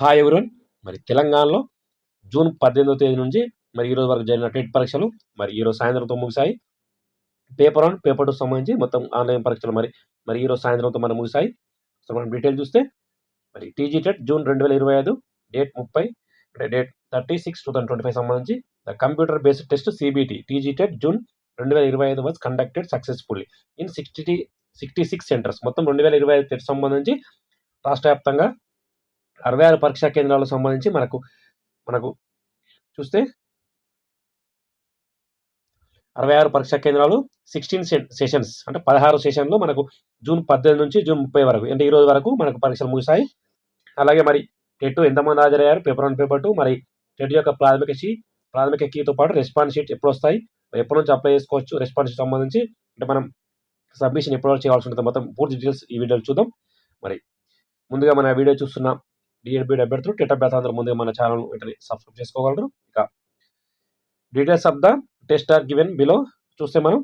Hi everyone. మరి తెలంగాణలో June పద్దెనిమిదో తేదీ నుంచి మరి ఈరోజు వరకు జరిగిన టెట్ పరీక్షలు మరి ఈరోజు సాయంత్రంతో ముగిశాయి. పేపర్ వన్ పేపర్ టూ సంబంధించి మొత్తం ఆన్లైన్ పరీక్షలు మరి మరి ఈరోజు సాయంత్రంతో మనం ముగిశాయి. సో మనం డీటెయిల్ చూస్తే మరి టీజీ టెట్ జూన్ రెండు వేల ఇరవై ఐదు డేట్ ముప్పై అంటే date thirty six two thousand twenty five సంబంధించి the computer based test CBT TG TET June రెండు వేల ఇరవై ఐదు was conducted successfully in sixty sixty six centres. మొత్తం రెండు వేల ఇరవై ఐదు టెట్ సంబంధించి రాష్ట్ర వ్యాప్తంగా అరవై ఆరు పరీక్షా కేంద్రాలకు సంబంధించి మనకు మనకు చూస్తే అరవై ఆరు పరీక్షా కేంద్రాలు సిక్స్టీన్ సెషన్స్ అంటే పదహారు సెషన్లు మనకు జూన్ పద్దెనిమిది నుంచి జూన్ ముప్పై వరకు అంటే ఈ రోజు వరకు మనకు పరీక్షలు ముగిశాయి. అలాగే మరి టెట్ ఎంతమంది హాజరయ్యారు? పేపర్ వన్ పేపర్ టూ మరి టెట్ యొక్క ప్రాథమిక షీ ప్రాథమిక కీతో పాటు రెస్పాన్స్ షీట్ ఎప్పుడు వస్తాయి ఎప్పటి నుంచి అప్లై చేసుకోవచ్చు? రెస్పాన్స్ షీట్ సంబంధించి అంటే మనం సబ్మిషన్ ఎప్పుడు చేయాల్సి ఉంటుంది. మొత్తం పూర్తి డీటెయిల్స్ ఈ వీడియోలో చూద్దాం. మరి ముందుగా మన వీడియో చూస్తున్న డిఎడ్బిడ్ అభ్యర్థులు టెట్ అభ్యర్థులు ముందుగా మన ఛానల్ వెంటనే సబ్స్క్రైబ్ చేసుకోగలరు. ఇక details of the test are given below చూస్తే మనం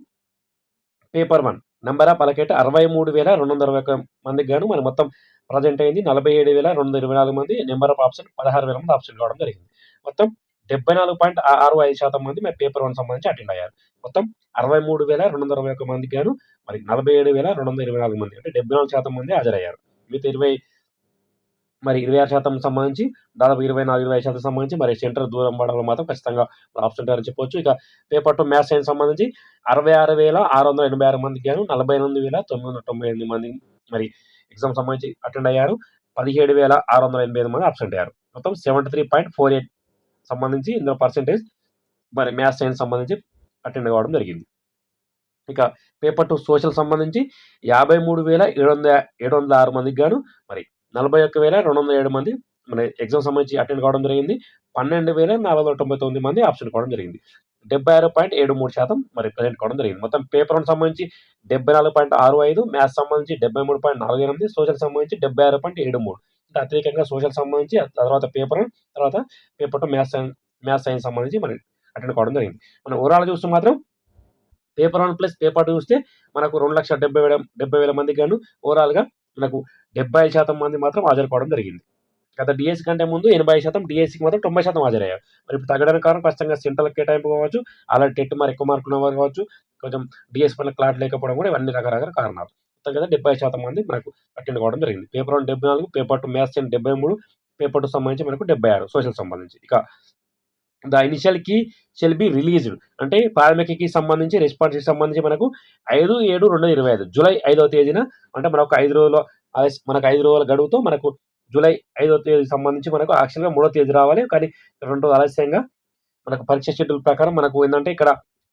paper one number of allocate అరవై మూడు వేల రెండు వందల ఇరవై ఒక మందికి గాను మన మొత్తం ప్రజెంట్ అయింది నలభై ఏడు వేల రెండు వందల ఇరవై నాలుగు మంది. నెంబర్ ఆఫ్ ఆప్షన్ పదహారు వేల మంది ఆప్షన్ కావడం జరిగింది. మొత్తం డెబ్బై నాలుగు పాయింట్ ఆరు ఐదు శాతం మంది మరి పేపర్ వన్ సంబంధించి అటెండ్ అయ్యారు. మొత్తం అరవై మూడు వేల రెండు వందల అరవై ఒక మందికి గాను మరి నలభై ఏడు వేల రెండు వందల ఇరవై నాలుగు మంది అంటే డెబ్బై నాలుగు శాతం మంది హాజరయ్యారు. మిగతా ఇరవై మరి ఇరవై ఆరు శాతం సంబంధించి దాదాపు ఇరవై నాలుగు ఇరవై శాతం సంబంధించి మరి సెంటర్ దూరం పడడం మాత్రం ఖచ్చితంగా ఆప్షన్ ఉంటారని చెప్పొచ్చు. ఇక పేపర్ టు మ్యాథ్స్ సైన్స్ సంబంధించి అరవై ఆరు వేల ఆరు వందల ఎనభై ఆరు మందికి గాను నలభై ఎనిమిది వేల తొమ్మిది వందల తొంభై ఎనిమిది మంది మరి ఎగ్జామ్ సంబంధించి అటెండ్ అయ్యారు. పదిహేడు వేల ఆరు వందల ఎనభై ఐదు మంది అబ్సెంట్ అయ్యారు. మొత్తం seventy three point four eight సంబంధించి ఇందులో పర్సెంటేజ్ మరి మ్యాథ్స్ సైన్స్ సంబంధించి అటెండ్ కావడం జరిగింది. ఇక పేపర్ టు సోషల్ సంబంధించి యాభై మూడు వేల ఏడు వందల ఏడు వందల ఆరు మందికి గాను మరి నలభై ఒక్క వేల రెండు వందల ఏడు మంది మన ఎగ్జామ్ సంబంధించి అటెండ్ కావడం జరిగింది. పన్నెండు వేల నాలుగు వందల తొంభై తొమ్మిది మంది ఆప్షన్ కావడం జరిగింది. డెబ్బై ఆరు పాయింట్ ఏడు మూడు శాతం మరి ప్రజెంట్ కావడం జరిగింది. మొత్తం పేపర్ సంబంధించి డెబ్బై నాలుగు పాయింట్ ఆరు ఐదు మ్యాథ్స్ సంబంధించి డెబ్బై మూడు పాయింట్ నాలుగు ఎనిమిది సోషల్ సంబంధించి డెబ్బై ఆరు పాయింట్ ఏడు మూడు. ఇంకా అత్యధికంగా సోషల్ సంబంధించి తర్వాత పేపర్ తర్వాత paper two maths maths science సంబంధించి మరి అటెండ్ కావడం జరిగింది. మనం ఓవరాల్ చూస్తే మాత్రం paper one plus paper two చూస్తే మనకు రెండు లక్షల డెబ్బై వేల డెబ్బై వేల మందికి గాను ఓవరాల్గా మనకు డెబ్బై శాతం మంది మాత్రం హాజరుకోవడం జరిగింది. గత డిఎస్సి కంటే ముందు ఎనభై శాతం డిఎస్సికి మాత్రం తొంభై శాతం హాజరయ్యారు. మరి ఇప్పుడు తగ్గడానికి కారణం ఖచ్చితంగా సెంట్రల్ కేటాయింపు కావచ్చు అలాంటి టెట్ మరి ఎక్కువ మార్కులు ఉన్నవారు కావచ్చు కొంచెం డిఎస్ పైన క్లాట్ లేకపోవడం కూడా ఇవన్నీ రకరకాల కారణాలు. మొత్తం కదా డెబ్బై శాతం మంది మనకు అటెండ్ కావడం జరిగింది. పేపర్ వన్ డెబ్బై నాలుగు పేపర్ టూ మ్యాథ్స్ అండ్ డెబ్బై మూడు పేపర్ టూ సంబంధించి మనకు డెబ్బై ఆరు సోషల్ సంబంధించి. ఇక the initial key shall be released. అంటే ప్రాథమిక కీ సంబంధించి రెస్పాన్స్ సంబంధించి మనకు ఐదు ఏడు రెండు ఇరవై ఐదు. జూలై ఐదవ తేదీన అంటే మనకు ఐదు రోజుల మనకు ఐదు రోజుల గడువుతో మనకు జూలై ఐదవ తేదీ సంబంధించి మనకు యాక్చువల్గా మూడో తేదీ రావాలి. కానీ రెండు రోజులు ఆలస్యంగా మనకు పరీక్ష షెడ్యూల్ ప్రకారం మనకు ఏంటంటే ఇక్కడ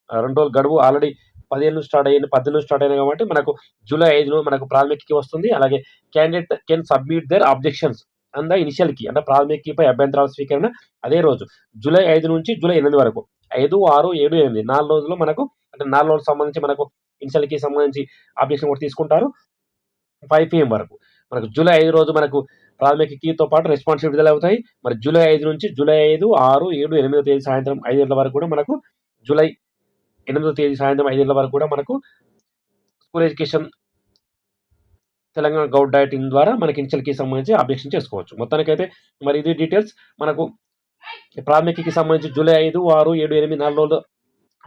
రెండు రోజులు గడువు ఆల్రెడీ పదిహేను స్టార్ట్ అయ్యింది పద్దెనిమిది స్టార్ట్ అయింది కాబట్టి మనకు జూలై ఐదులో మనకు ప్రాథమికకి వస్తుంది. అలాగే candidate can submit their objections and the initial key అంటే ప్రాథమిక కీపై అభ్యంతరాల స్వీకరణ అదే రోజు. జూలై ఐదు నుంచి జూలై ఎనిమిది వరకు. ఐదు ఆరు ఏడు ఎనిమిది. నాలుగు రోజులు మనకు అంటే నాలుగు రోజులకు సంబంధించి మనకు ఇనిషియల్ కీ సంబంధించి అబ్జెక్షన్ కూడా తీసుకుంటారు. ఫైవ్ పిఎం వరకు. మనకు జూలై ఐదు రోజు మనకు ప్రాథమిక కీతో పాటు రెస్పాన్స్ విడుదల అవుతాయి మరి జూలై ఐదు నుంచి జూలై ఐదు ఆరు ఏడు ఎనిమిదో తేదీ సాయంత్రం ఐదు గంటల వరకు కూడా మనకు జూలై ఎనిమిదో తేదీ సాయంత్రం ఐదు గంటల వరకు కూడా మనకు స్కూల్ ఎడ్యుకేషన్ తెలంగాణ గౌడ్ డైటింగ్ ద్వారా మనకి ఇన్సల్కి సంబంధించి అబ్జెక్షన్ చేసుకోవచ్చు. మొత్తానికైతే మరి ఇది డీటెయిల్స్ మనకు ప్రాథమికకి సంబంధించి జూలై ఐదు ఆరు ఏడు ఎనిమిది నాలుగు రోజులు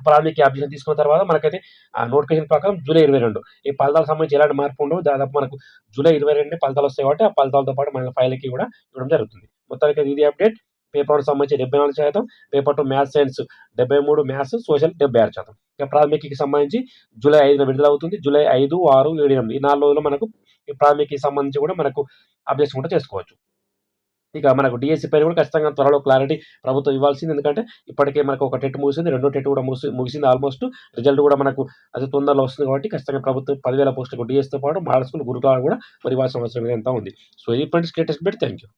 ప్రాథమిక అభ్యర్థన తీసుకున్న తర్వాత మనకైతే ఆ నోటిఫికేషన్ ప్రకారం జూలై ఇరవై రెండు. ఈ ఫలితాలకు సంబంధించి ఎలాంటి మార్పు ఉండవు. దాదాపు మనకు జూలై ఇరవై రెండు ఫలితాలు వస్తాయి కాబట్టి ఆ ఫలితాలతో పాటు మన ఫైల్కి కూడా ఇవ్వడం జరుగుతుంది. మొత్తానికి ఇది అప్డేట్ పేపర్ సంబంధించి డెబ్బై నాలుగు శాతం పేపర్ టూ మ్యాథ్స్ సైన్స్ డెబ్బై మూడు మ్యాథ్స్ సోషల్ డెబ్బై ఆరు శాతం. ఇక ప్రాథమికకి సంబంధించి జూలై ఐదున విడుదల అవుతుంది. జూలై ఐదు ఆరు ఏడు ఎనిమిది. ఈ నాలుగు రోజులు మనకు ఈ ప్రాథమికకి సంబంధించి కూడా మనకు అభ్యసం కూడా చేసుకోవచ్చు. ఇక మనకు డిఎస్సి పైన కూడా ఖచ్చితంగా త్వరలో క్లారిటీ ప్రభుత్వం ఇవ్వాల్సింది. ఎందుకంటే ఇప్పటికే మనకు ఒక టెట్ ముగిసింది రెండో టెట్ కూడా ముగిసి ముగిసింది ఆల్మోస్ట్. రిజల్ట్ కూడా మనకు అతి తొందరలో వస్తుంది కాబట్టి ఖచ్చితంగా ప్రభుత్వం పదివేల పోస్టులకు డిఎస్తో పాటు మోడల్ స్కూల్ గురుకులాలు కూడా మరి ఇవ్వాల్సిన అవసరం ఎంత ఉంది. సో ఇది ఫ్రెండ్స్ లేటెస్ట్ బెట్ థ్యాంక్ యూ